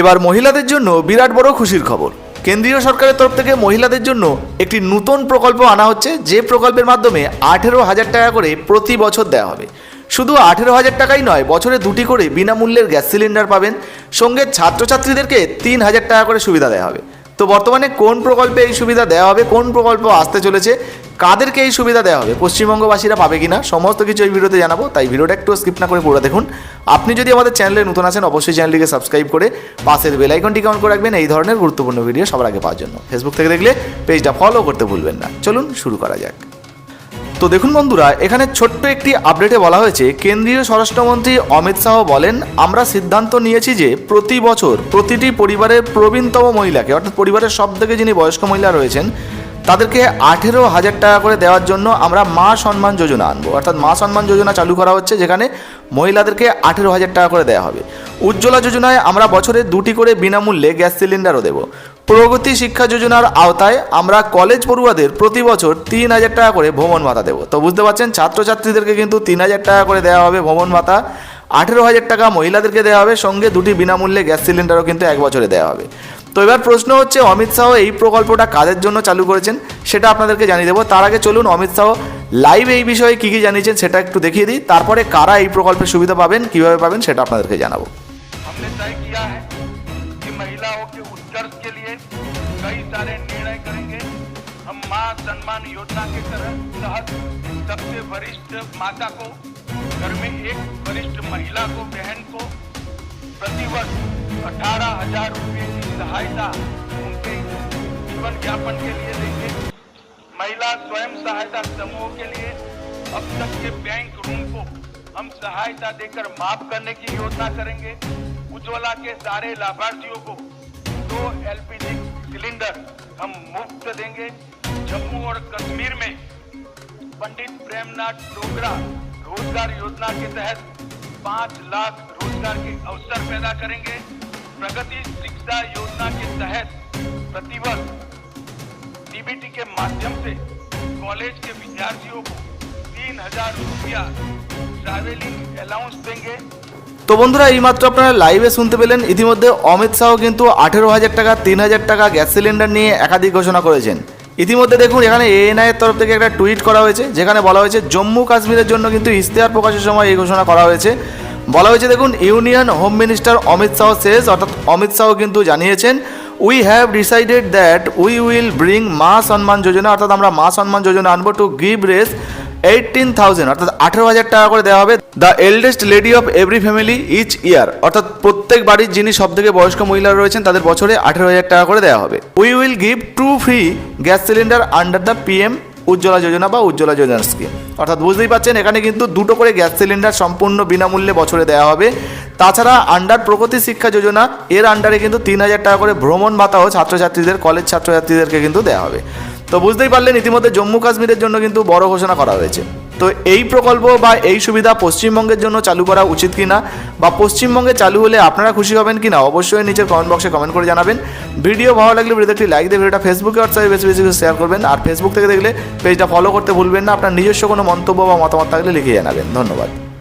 এবার মহিলাদের জন্য বিরাট বড় খুশির খবর। কেন্দ্রীয় সরকারের তরফ থেকে মহিলাদের জন্য একটি নতুন প্রকল্প আনা হচ্ছে, যে প্রকল্পের মাধ্যমে আঠেরো হাজার টাকা করে প্রতি বছর দেওয়া হবে। শুধু আঠেরো হাজার টাকাই নয়, বছরে দুটি করে বিনামূল্যের গ্যাস সিলিন্ডার পাবেন। সঙ্গে ছাত্রছাত্রীদেরকে তিন হাজার টাকা করে সুবিধা দেওয়া হবে। তো বর্তমানে কোন প্রকল্পে এই সুবিধা দেওয়া হবে, কোন প্রকল্প আসতে চলেছে কাদেরকে এই সুবিধা দেওয়া হবে? পশ্চিমবঙ্গবাসীরা পাবে কিনা? সমস্ত কিছু এই ভিডিওতে জানাব, তাই ভিডিওটা একটু স্কিপ না করে পুরো দেখুন। আপনি যদি আমাদের চ্যানেলে নতুন আছেন, অবশ্যই চ্যানেলটিকে সাবস্ক্রাইব করে পাশের বেল আইকনটিকে করে রাখবেন। এই ধরনের গুরুত্বপূর্ণ ভিডিও সবার আগে পাওয়ার জন্য। ফেসবুক থেকে দেখলে পেজটা ফলো করতে ভুলবেন না। চলুন শুরু করা যাক। তো দেখুন বন্ধুরা, এখানে ছোট্ট একটি আপডেটে বলা হয়েছে, কেন্দ্রীয় স্বরাষ্ট্রমন্ত্রী অমিত শাহ বলেন, আমরা সিদ্ধান্ত নিয়েছি যে প্রতি বছর প্রতিটি পরিবারের প্রবীণতম মহিলাকে, অর্থাৎ পরিবারের সব থেকে যিনি বয়স্ক মহিলা রয়েছেন তাদেরকে আঠেরো হাজার টাকা করে দেওয়ার জন্য আমরা মা সম্মান যোজনা আনব। অর্থাৎ মা সম্মান যোজনা চালু করা হচ্ছে, যেখানে মহিলাদেরকে আঠেরো হাজার টাকা করে দেওয়া হবে। উজ্জ্বলা যোজনায় আমরা বছরে দুটি করে বিনামূল্যে গ্যাস সিলিন্ডারও দেবো। প্রগতি শিক্ষা যোজনার আওতায় আমরা কলেজ পড়ুয়াদের প্রতি বছর তিন হাজার টাকা করে ভ্রমণ ভাতা দেবো। তো বুঝতে পারছেন, ছাত্রছাত্রীদেরকে কিন্তু তিন হাজার টাকা করে দেওয়া হবে ভ্রমণ ভাতা। আঠেরো হাজার টাকা মহিলাদেরকে দেওয়া হবে, সঙ্গে দুটি বিনামূল্যে গ্যাস সিলিন্ডারও কিন্তু এক বছরে দেওয়া হবে। তো এবার প্রশ্ন হচ্ছে অমিত শাহ এই প্রকল্পটা কাদের জন্য চালু করেছেন সেটা আপনাদেরকে জানিয়ে দেবো তার আগে চলুন অমিত শাহ লাইভ এই বিষয়ে কী কী জানিয়েছেন সেটা একটু দেখিয়ে দিই তারপরে কারা এই প্রকল্পের সুবিধা পাবেন কীভাবে পাবেন সেটা আপনাদেরকে জানাবো हमने तय किया है कि महिलाओं के उत्कर्ष के लिए कई सारे निर्णय करेंगे हम मां सम्मान योजना के तरह- तहत सबसे वरिष्ठ माता को घर में एक वरिष्ठ महिला को बहन को प्रतिवर्ष अठारह हज़ार रुपये की सहायता उनके जीवन यापन के लिए देंगे। महिला स्वयं सहायता समूह के लिए अब तक के बैंक ऋण को हम सहायता देकर माफ़ करने की योजना करेंगे। उज्ज्वला के सारे लाभार्थियों को दो एलपीजी सिलेंडर हम मुफ़्त देंगे। जम्मू और कश्मीर में पंडित प्रेमनाथ डोगरा रोज़गार योजना के तहत पाँच लाख रोज़गार के अवसर पैदा करेंगे। प्रगति शिक्षा योजना के तहत प्रतिवर्ष डीबीटी के माध्यम से कॉलेज के विद्यार्थियों को तीन हजार रुपया ट्रैवलिंग अलाउंस देंगे তো বন্ধুরা এইমাত্র আপনারা লাইভে শুনতে পেলেন ইতিমধ্যে অমিত শাহ কিন্তু আঠেরো হাজার টাকা তিন হাজার টাকা গ্যাস সিলিন্ডার নিয়ে একাধিক ঘোষণা করেছেন ইতিমধ্যে দেখুন এখানে এএনআই এর তরফ থেকে একটা টুইট করা হয়েছে যেখানে বলা হয়েছে জম্মু কাশ্মীরের জন্য কিন্তু ইশতেহার প্রকাশের সময় এই ঘোষণা করা হয়েছে বলা হয়েছে, দেখুন, union home minister Amit Shah শেষ, অর্থাৎ অমিত শাহ কিন্তু জানিয়েছেন we have decided that we will bring Maa Samman Yojana, অর্থাৎ আমরা মা সম্মান যোজনা আনব to give Rs eighteen thousand অর্থাৎ আঠেরো হাজার টাকা করে দেওয়া হবে the eldest lady of every family each year অর্থাৎ প্রত্যেক বাড়ির যিনি সব থেকে বয়স্ক মহিলা রয়েছেন, তাদের বছরে আঠেরো হাজার টাকা করে দেওয়া হবে। We will give two free gas cylinder under the PM Ujjwala Yojana বা উজ্জ্বলা যোজনা স্কিম অর্থাৎ বুঝতেই পারছেন এখানে কিন্তু দুটো করে গ্যাস সিলিন্ডার সম্পূর্ণ বিনামূল্যে বছরে দেওয়া হবে। তাছাড়া আন্ডার প্রগতি শিক্ষা যোজনা, এর আন্ডারে কিন্তু তিন হাজার টাকা করে ভ্রমণ ভাতাও ছাত্রছাত্রীদের কলেজ ছাত্রছাত্রীদেরকে কিন্তু দেওয়া হবে। তো বুঝতেই পারলেন, ইতিমধ্যে জম্মু কাশ্মীরের জন্য কিন্তু বড় ঘোষণা করা হয়েছে। তো এই প্রকল্প বা এই সুবিধা পশ্চিমবঙ্গের জন্য চালু করা উচিত কিনা বা পশ্চিমবঙ্গে চালু হলে আপনারা খুশি হবেন কিনা, অবশ্যই নিচের কমেন্ট বক্সে কমেন্ট করে জানাবেন। ভিডিও ভালো লাগলে ভিডিওতে একটি লাইক দিয়ে ভিডিওটা ফেসবুকে হোয়াটসঅ্যাপে বেশি বেশি শেয়ার করবেন। আর ফেসবুক থেকে দেখলে পেজটা ফলো করতে ভুলবেন না। আপনার নিজস্ব কোনো মন্তব্য বা মতামত থাকলে লিখে জানাবেন। ধন্যবাদ।